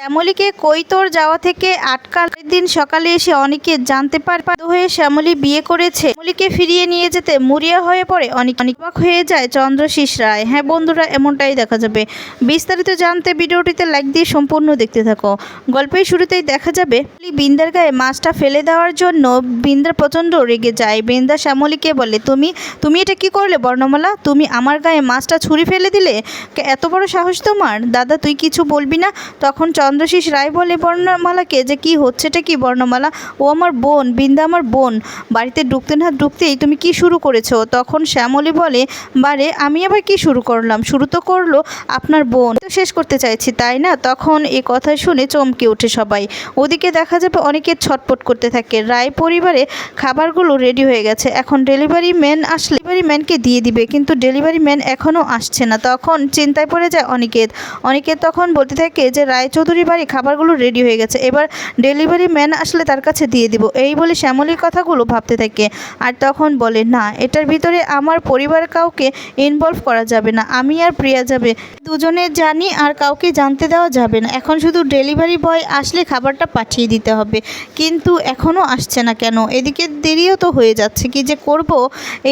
শ্যামলীকে কৈতর যাওয়া থেকে আটকাল। দিন সকালে এসে অনেকে জানতে পার হয়ে শ্যামলী বিয়ে করেছে। শ্যামলীকে ফিরিয়ে নিয়ে যেতে মরিয়া হয়ে পড়ে অনেক। অনেক হয়ে যায় চন্দ্রশীষ রায়। হ্যাঁ বন্ধুরা, এমনটাই দেখা যাবে। বিস্তারিত জানতে ভিডিওটিতে লাইক দিয়ে সম্পূর্ণ দেখতে থাকো। গল্পের শুরুতেই দেখা যাবে বিন্দার গায়ে মাছটা ফেলে দেওয়ার জন্য বিন্দার প্রচণ্ড রেগে যায়। বিন্দা শ্যামলীকে বলে, তুমি তুমি এটা কি করলে বর্ণমালা? তুমি আমার গায়ে মাছটা ছুরি ফেলে দিলে? এত বড় সাহস তোমার? দাদা, তুই কিছু বলবি না? তখন চন্দ্রশীষ রায় বলে বর্ণমালাকে যে কি হচ্ছেটা কি বর্ণমালা? ও আমার বোন, বিন্দা আমার বোন, বাড়িতে ঢুকতে না ঢুকতেই তুমি কি শুরু করেছ? তখন শ্যামলী বলে, বারে, আমি আবার কি শুরু করলাম? শুরু তো করল আপনার বোন। তো শেষ করতে চাইছি, তাই না? তখন এ কথা শুনে চমকে ওঠে সবাই। ওদিকে দেখা যাবে অনেকে ছটপট করতে থাকে। রায় পরিবারে খাবারগুলো রেডি হয়ে গেছে। এখন ডেলিভারি ম্যান আসলে ডেলিভারি ম্যানকে দিয়ে দিবে, কিন্তু ডেলিভারি ম্যান এখনও আসছে না। তখন চিন্তায় পড়ে যায় অনিকেত। অনিকেত তখন বলতে থাকে যে রায়চৌধুরী বাড়ি খাবারগুলো রেডি হয়ে গেছে, এবার ডেলিভারি ম্যান আসলে তার কাছে দিয়ে দিব। এই বলে শ্যামলীর কথাগুলো ভাবতে থাকে। আর তখন বলে, না, এটার ভিতরে আমার পরিবার কাউকে ইনভলভ করা যাবে না, আমি আর প্রিয়া যাবে। দুজনে জানি আর কাউকে জানতে দেওয়া যাবে না। এখন শুধু ডেলিভারি বয় আসলে খাবারটা পাঠিয়ে দিতে হবে, কিন্তু এখনও আসছে না কেন? এদিকে দেরিও তো হয়ে যাচ্ছে, কি যে করব?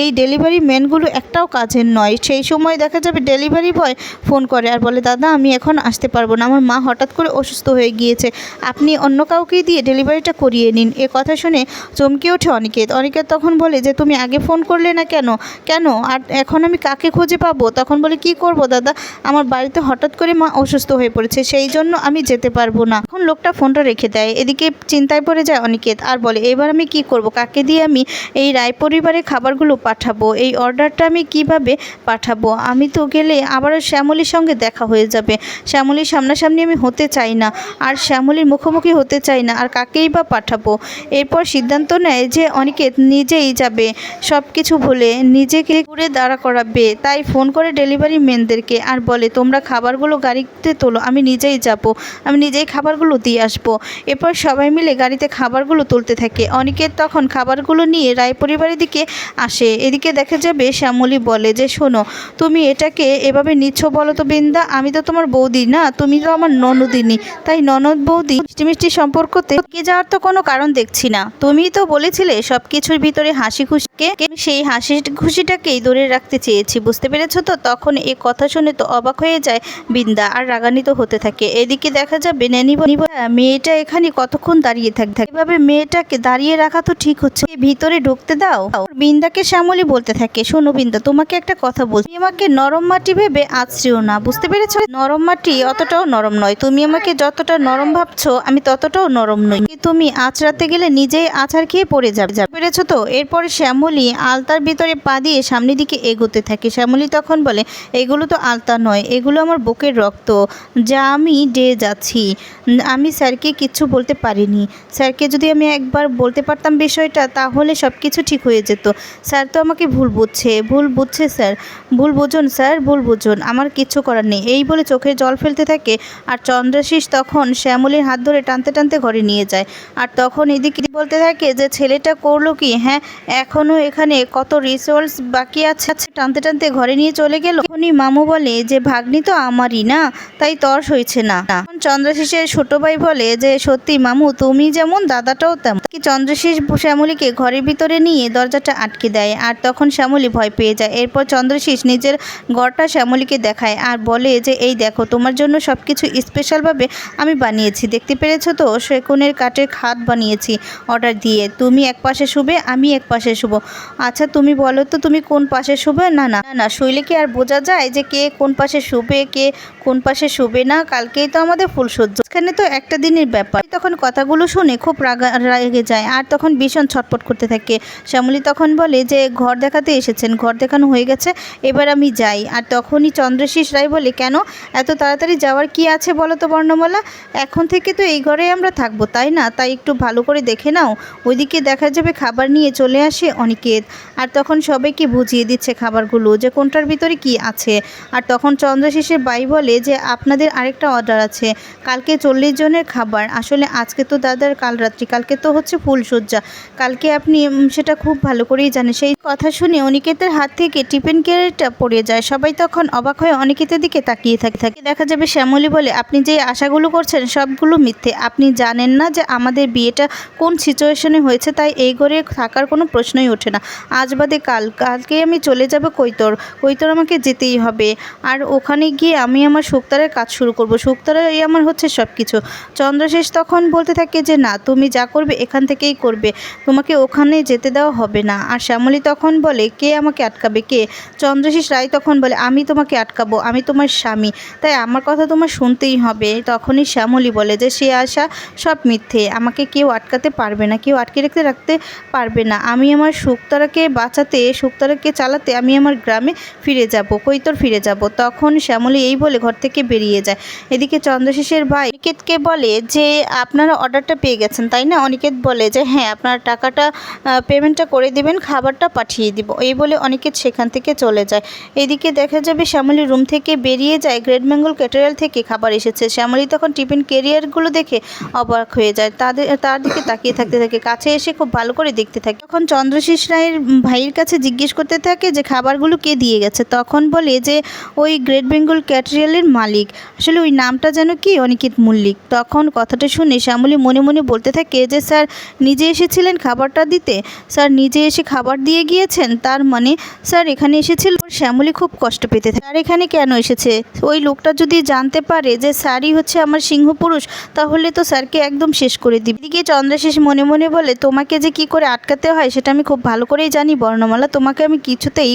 এই ডেলিভারি ম্যানগুলো একটাও কাজের নয়। সেই সময় দেখা যাবে ডেলিভারি বয় ফোন করে আর বলে, দাদা, আমি এখন আসতে পারব না। আমার মা হঠাৎ করে অসুস্থ হয়ে গিয়েছে। আপনি অন্য কাউকে দিয়ে ডেলিভারিটা করিয়ে নিন। এ কথা শুনে চমকে ওঠে অনিকেত। অনিকেত তখন বলে, যে তুমি আগে ফোন করলে না কেন? কেন? আর এখন আমি কাকে খুঁজে পাবো? তখন বলে, কি করব দাদা? আমার বাড়িতে হঠাৎ করে মা অসুস্থ হয়ে পড়েছে। সেই জন্য আমি যেতে পারব না। এখন লোকটা ফোনটা রেখে দেয়। এদিকে চিন্তায় পড়ে যায় অনিকেত। আর বলে, এবার আমি কি করব? কাকে দিয়ে আমি এই রায় পরিবারে খাবারগুলো পাঠাবো? এই অর্ডারটা আমি কীভাবে পাঠাবো? আমি তো গেলে আবারও শ্যামলীর সঙ্গে দেখা হয়ে যাবে। শ্যামলীর সামনাসামনি আমি হতে চাই না, আর শ্যামলীর মুখোমুখি হতে চাই না, আর কাকেই বা পাঠাবো? এরপর সিদ্ধান্ত নেয় যে অনেকে নিজেই যাবে। সব কিছু ভুলে নিজেকে ঘুরে দাঁড়া করাবে। তাই ফোন করে ডেলিভারি ম্যানদেরকে আর বলে, তোমরা খাবারগুলো গাড়িতে তোলো, আমি নিজেই যাব। আমি নিজেই খাবারগুলো দিয়ে আসব। এরপর সবাই মিলে গাড়িতে খাবারগুলো তুলতে থাকে। অনেকের তখন খাবারগুলো নিয়ে রায় পরিবারের দিকে আসে। এদিকে দেখা যাবে শ্যামলী বলে যে শোনো তুমি এটাকে এভাবে নিচ্ছ বলো তো বৃন্দা আমি তো তোমার বৌদি না তুমি তো আমার ননদিনী। তাই ননদ বৌদি মিষ্টি মিষ্টি সম্পর্কতে কে যাওয়ার তো কোনো কারণ দেখছি না। তুমিই তো বলেছিলে সব কিছুর ভিতরে হাসি খুশিকে সেই হাসি খুশিটাকেই ধরে রাখতে চেয়েছি বুঝতে পেরেছ তো? তখন এই কথা শুনে তো অবাক হয়ে যায় বিন্দা আর রাগান্বিত হতে থাকে। এদিকে দেখা যাবে বলে, মেয়েটা এখানে কতক্ষণ দাঁড়িয়ে থাকে এভাবে মেয়েটাকে দাঁড়িয়ে রাখা তো ঠিক হচ্ছে। ভিতরে ঢুকতে দাও। বিন্দাকে শ্যামলী বলতে থাকে শোনো বিন্দা, তোমাকে একটা কথা বলছি। আমাকে নরম মাটি ভেবে আছড়িও না, বুঝতে পেরেছ? নরম মাটি অতটাও নরম নয়। তুমি আমাকে যতটা নরম ভাবছ, আমি ততটাও নরম নই। তুমি আছড়াতে গেলে নিজেই আছাড় খেয়ে পড়ে যাবে। যাবে। পেরেছ তো? এরপরে শ্যামলী আলতার ভিতরে পা দিয়ে সামনের দিকে এগোতে থাকে। শ্যামলী তখন বলে, এগুলো তো আলতা নয়, এগুলো আমার বুকের রক্ত। যা আমি ডে যাচ্ছি। আমি স্যারকে কিচ্ছু বলতে পারিনি। স্যারকে যদি আমি একবার বলতে পারতাম বিষয়টা, তাহলে সব কিছু ঠিক হয়ে যেত। স্যার তো আমাকে ভুল বুঝছে ভুল বুঝছে স্যার। ভুল বুঝুন স্যার ভুল বুঝুন আমার কিচ্ছু করার নেই। এই বলে চোখে জল ফেলতে থাকে আর চন্দ্রাশিস তখন শ্যামলীর হাত ধরে টানতে টানতে ঘরে নিয়ে যায়। আর তখন এদিকে বলতে থাকে যে ছেলেটা করল কি? হ্যাঁ এখনও এখানে কত রিসোর্স বাকি আছে? আচ্ছা, টানতে টানতে ঘরে নিয়ে চলে গেল। উনি মামু বলে যে ভাগ্নি তো আমারই না তাই তর্স হয়েছে না। চন্দ্রশেষের ছোট ভাই বলে যে সত্যি মামু তুমি যেমন দাদাটাও তেমন। কি চন্দ্রশেষ শ্যামলীকে ঘরের ভিতরে নিয়ে দরজাটা আটকে দেয়। আর তখন শ্যামলী ভয় পেয়ে যায়। এরপর চন্দ্রশেষ নিজের গড়টা শ্যামলীকে দেখায় আর বলে যে এই দেখো তোমার জন্য সব কিছু স্পেশালভাবে আমি বানিয়েছি। দেখতে পেরেছ তো? সেগুনের কাঠের খাট বানিয়েছি অর্ডার দিয়ে। তুমি এক পাশে শুবে আমি এক পাশে শুবো। আচ্ছা তুমি বলো তো তুমি কোন পাশে শুবে? না না না, শুইলে কি আর বোঝা যায় যে কে কোন পাশে শুবে কে কোন পাশে শুবে না? কালকেই তো আমাদের ফুল সহ্য এখানে তো একটা দিনের ব্যাপার। তখন কথাগুলো শুনে খুব রাগা রেগে যায় আর তখন ভীষণ ছটপট করতে থাকে। শ্যামলী তখন বলে যে ঘর দেখাতে এসেছেন, ঘর দেখানো হয়ে গেছে, এবার আমি যাই। আর তখনই চন্দ্রশীষ রায় বলে, কেন? এত তাড়াতাড়ি যাওয়ার কি আছে বলো তো বর্ণমালা? এখন থেকে তো এই ঘরেই আমরা থাকব, তাই না? তাই একটু ভালো করে দেখে নাও। ওইদিকে দেখা যাবে খাবার নিয়ে চলে আসে অনিকেত। আর তখন সবাইকে বুঝিয়ে দিচ্ছে খাবারগুলো যে কোনটার ভিতরে কি আছে। আর তখন চন্দ্রশেষের বাই বলে যে, আপনাদের আরেকটা অর্ডার আছে। কালকে চল্লিশ জনের খাবার। আসলে আজকে তো দাদার, কাল রাত্রি। কালকে তো হচ্ছে ফুলসজ্জা কালকে আপনি সেটা খুব ভালো করেই জানেন। সেই কথা শুনে অনিকেতের হাত থেকে টিফিন ক্যারেটটা পড়ে যায়। সবাই তখন অবাক হয়ে অনিকেতের দিকে তাকিয়ে থাকে। থাকে দেখা যাবে শ্যামলী বলে, আপনি যে আশাগুলো করছেন সবগুলো মিথ্যে। আপনি জানেন না যে আমাদের বিয়েটা কোন সিচুয়েশনে হয়েছে, তাই এই ঘরে থাকার কোনো প্রশ্নই ওঠে না। আজ বাদে কাল কালকে আমি চলে যাব কৈতর। কৈতর আমাকে যেতেই হবে। আর ওখানে গিয়ে আমি আমার শুক্তারের কাজ শুরু করব। শুক্তারাই আমার হচ্ছে সব কিছু চন্দ্রশেষ তখন বলতে থাকে যে, না, তুমি যা করবে এখান থেকেই করবে। তোমাকে ওখানে যেতে দেওয়া হবে না। আর শ্যামলী তখন বলে কে আমাকে আটকাবে? কে? চন্দ্রশেষ রায় তখন বলে, আমি তোমাকে আটকাবো, আমি তোমার স্বামী। তাই আমার কথা তোমার শুনতেই হবে। তখনই শ্যামলী বলে যে, সে আশা সব মিথ্যে। আমাকে কেউ আটকাতে পারবে না, কেউ আটকে রাখতে রাখতে পারবে না। আমি আমার শুক্তারাকে বাঁচাতে শুক্তারাকে চালাতে আমি আমার গ্রামে ফিরে যাব, কৈতর ফিরে যাব। তখন শ্যামলী এই বলে ঘর থেকে বেরিয়ে যায়। এদিকে চন্দ্রশেষের ভাই অনিকেতকে বলে যে, আপনারা অর্ডারটা পেয়ে গেছেন, তাই না? অনিকেত বলে যে হ্যাঁ আপনার টাকাটা পেমেন্টটা করে দিবেন, খাবারটা পাঠিয়ে দিব। এই বলে অনিকেত সেখান থেকে চলে যায়। এদিকে দেখা যাবে শ্যামলী রুম থেকে বেরিয়ে যায়। গ্রেট বেঙ্গল ক্যাটারাল থেকে খাবার এসেছে। শ্যামলী তখন টিফিন কেরিয়ারগুলো দেখে অবাক হয়ে যায়। তাদের, তার দিকে তাকিয়ে থাকতে থাকে। কাছে এসে খুব ভালো করে দেখতে থাকে। তখন চন্দ্রশেষ রায়ের ভাইয়ের কাছে জিজ্ঞেস করতে থাকে যে, খাবারগুলো কে দিয়ে গেছে? তখন বলে যে, ওই গ্রেট বেঙ্গল ক্যাটারিয়ালের মালিক। আসলে ওই নামটা যেন কি? অনিকেত মল্লিক। তখন কথাটা শুনে শ্যামলী মনে মনে বলতে থাকে যে, স্যার, নিজে এসেছিলেন খাবারটা দিতে? স্যার, নিজে এসে খাবার দিয়ে গিয়েছেন? তার মানে স্যার, এখানে এসেছিল শ্যামলী খুব কষ্ট পেতে থাকে। স্যার, এখানে কেন এসেছে? ওই লোকটা যদি জানতে পারে যে স্যারই হচ্ছে আমার সিংহ পুরুষ, তাহলে তো স্যারকে একদম শেষ করে দিবে। এদিকে চন্দ্রশেষ মনে মনে বলে, তোমাকে যে কি করে আটকাতে হয়, সেটা আমি খুব ভালো করেই জানি। বর্ণমালা, তোমাকে আমি কিছুতেই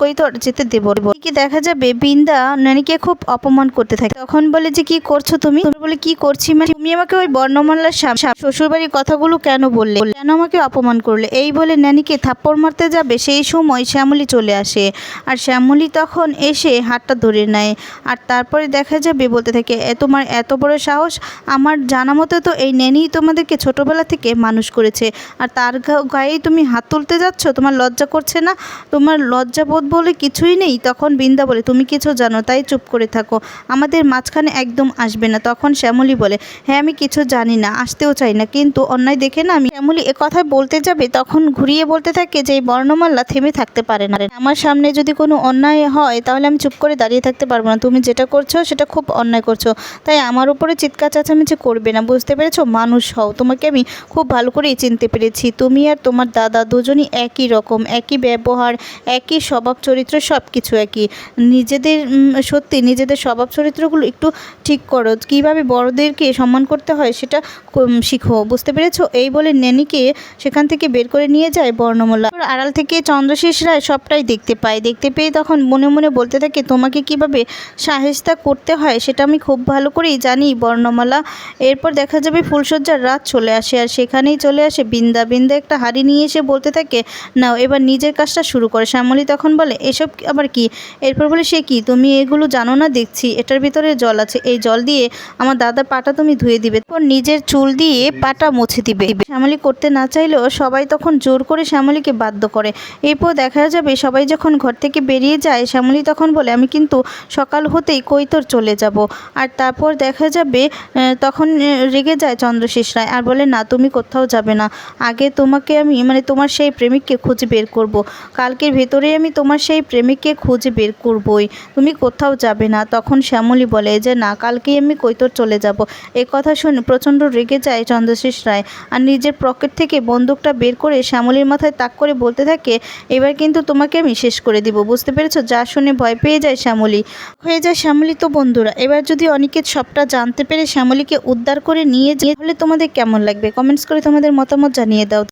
কৈতর যেতে দেবো। কি দেখা যাবে, বৃন্দা নানিকে খুব অপমান করতে থাকে। তখন বলে যে, কি করছ তুমি? তুমি বলে, কি করছি মানে তুমি আমাকে ওই বর্ণমালার শ্বশুরবাড়ির কথাগুলো কেন বললে? কেন আমাকে অপমান করলে? এই বলে, নানিকে থাপ্পড় মারতে যাবে, সেই সময় শ্যামলী চলে আসে। আর শ্যামলী তখন এসে হাতটা ধরে নেয়। আর তারপরে দেখা যাবে বলতে থাকে, "এ, তোমার এত বড় সাহস? আমার জানা মতো তো এই নেনি তোমাদেরকে ছোটবেলা থেকে মানুষ করেছে। আর তার গায়েই তুমি হাত তুলতে যাচ্ছ? তোমার লজ্জা করছে না? তোমার লজ্জাবোধ বলে কিছুই নেই তখন বৃন্দা বলে, তুমি কিছু জানো, তাই চুপ করে থাকো। আমাদের মাঝখানে একদম আসবে না তখন শ্যামলী বলে হ্যাঁ আমি কিছু জানি না, আসতেও চাই না। কিন্তু অন্যায় দেখে না আমি শ্যামলী কথা বলতে যাবে? তখন ঘুরিয়ে বলতে থাকে যে, এই বর্ণমাল্লা থেমে থাকতে পারে না। আমার সামনে যদি কোনো অন্যায় হয়, তাহলে আমি চুপ করে দাঁড়িয়ে থাকতে পারব না। তুমি যেটা করছ, সেটা খুব অন্যায় করছ। তাই আমার উপরে চিৎকার চেঁচামেচি করবে না। বুঝতে পেরেছ? মানুষ হও। তোমাকে আমি খুব ভালো করেই চিনতে পেরেছি। তুমি আর তোমার দাদা দুজনই একই রকম, একই ব্যবহার, একই স্বভাব চরিত্র সব কিছু একই। নিজেদের সত্যি নিজেদের স্বভাব চরিত্রগুলো একটু ঠিক করো। কীভাবে বড়দেরকে সম্মান করতে হয়, সেটা শিখো। বুঝতে পেরেছ? এই বলে নেনিকে সেখান থেকে বের করে নিয়ে যায় বর্ণমালা। আড়াল থেকে চন্দ্রশেষ রায় সবটাই দেখতে পায়। দেখতে পেয়ে তখন মনে মনে বলতে থাকে, তোমাকে কীভাবে সাহেস্তা করতে হয় সেটা আমি খুব ভালো করেই জানি, বর্ণমালা। এরপর দেখা যাবে ফুলসজ্জার রাত চলে আসে আর সেখানেই চলে আসে বিন্দা। বিন্দা একটা হাড়ি নিয়ে এসে বলতে থাকে, নাও, এবার নিজের কাজটা শুরু করে। শ্যামলী তখন বলে, এসব আবার কি? এরপর বলে, সে কি? তুমি এগুলো জানো না? দেখছি, এটার ভিতরে জল আছে। এই জল দিয়ে আমার দাদার পাটা তুমি ধুয়ে দিবে। তারপর নিজের চুল দিয়ে পাটা মুছে দিবে। শ্যামলী করতে না চাইলেও সবাই তখন জোর করে শ্যামলীকে বাধ্য করে। এরপর দেখা যাবে, সবাই যখন ঘর থেকে বেরিয়ে যায়, শ্যামলী তখন বলে, আমি কিন্তু সকাল হতেই কৈতর চলে যাব। আর তারপর দেখা যাবে তখন রেগে যায় চন্দ্রশেষ রায় আর বলে, না, তুমি কোথাও যাবে না। আগে তোমাকে আমি মানে তোমার সেই প্রেমিককে খুঁজে বের করব। কালকের ভেতরে আমি তোমার সেই প্রেমিককে খুঁজে বের করবই। তুমি কোথাও যাবে না। তখন শ্যামলী বলে, যে না, কালকেই আমি কৈতর চলে যাব। এ কথা শুনে প্রচণ্ড রেগে যায় চন্দ্রশেষ রায় আর নিজের পকেট থেকে বন্দুকটা বের করে শ্যামলীর মাথায় তাক করে বলতে থাকে এবার কিন্তু তোমাকে আমি শেষ করে দিব, বুঝতে পেরেছ? যা শুনে ভয় পেয়ে যায় শ্যামলী। হয়ে যায় শ্যামলী তো বন্ধুরা, এবার যদি অনিকেত সবটা জানতে পেরে শ্যামলীকে উদ্ধার করে নিয়ে যেয়ে, তাহলে তোমাদের কেমন লাগবে? কমেন্টস করে তোমাদের মতামত জানিয়ে দাও।